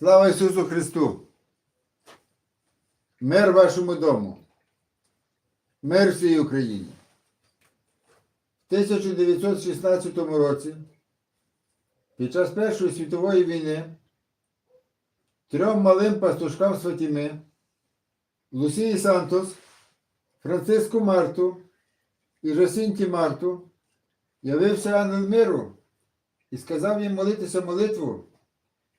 Слава Ісусу Христу! Мир вашому дому! Мир всій Україні! В 1916 році, під час Першої світової війни, трьом малим пастушкам Сватіми, Лусії Сантос, Франциску Марту і Жасинті Марту явився ангел миру і сказав їм молитися молитву,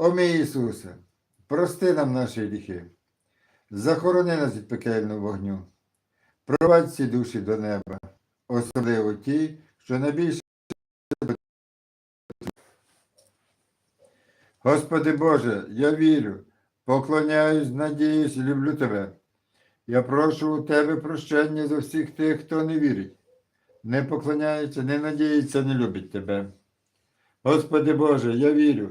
О мій Ісусе, прости нам наші гріхи, захорони нас від пекельного вогню, провадь ці душі до неба, особливо ті, що найбільше. Господи Боже, я вірю, поклоняюсь, надіюсь люблю Тебе. Я прошу у Тебе прощення за всіх тих, хто не вірить, не поклоняється, не надіється, не любить Тебе. Господи Боже, я вірю,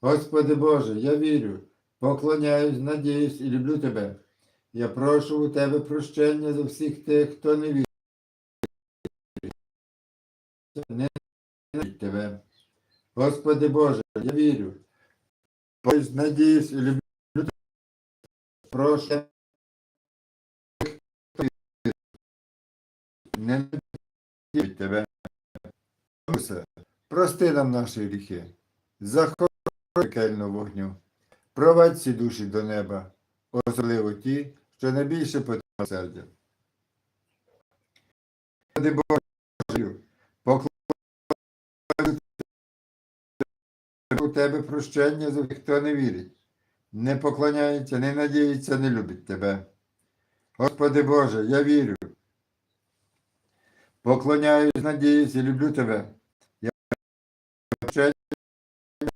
Господи Боже, я вірю, поклоняюсь, надіюсь і люблю тебе. Я прошу у тебе прощення за всіх тих, хто не вірить, не тебе. Господи Боже, я вірю, Ось надіюсь і люблю тебе. Прошу не тебе. Прости нам наші гріхи, захорони пекельного вогню, провадь ці душі до неба, особливо ті, що найбільше потрібно покликаю у тебе прощення за хто не вірить, не поклоняється, не надіється, не любить тебе. Господи Боже, я вірю. Поклоняюсь, надіюсь і люблю тебе. Я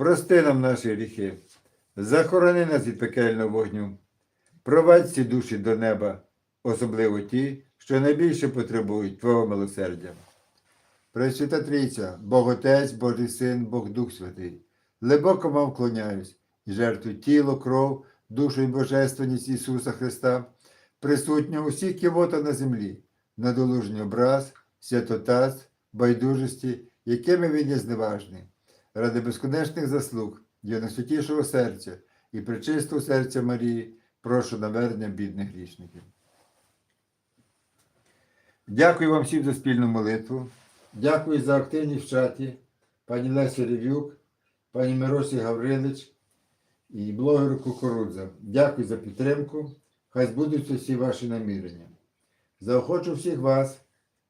прости нам наші гріхи, захорони нас від пекельного вогню, провадь всі душі до неба, особливо ті, що найбільше потребують Твого милосердя. Пресвята Трійця, Бог Отець, Божий Син, Бог Дух Святий, глибоко вам вклоняюсь і жертвую тіло, кров, душу і божественність Ісуса Христа, присутнього усіх кивота на землі, надолужний образ, святотаз, байдужості, якими він є зневажний, ради безконечних заслуг, Його найсвятішого серця і причистого серця Марії, прошу навернення бідних грішників. Дякую вам всім за спільну молитву. Дякую за активність в чаті, пані Лесі Ревюк, пані Миросі Гаврилич і блогеру Кукурудза. Дякую за підтримку. Хай збудуться всі ваші намірення. Заохочу всіх вас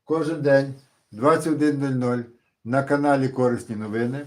кожен день 21.00 на каналі Корисні новини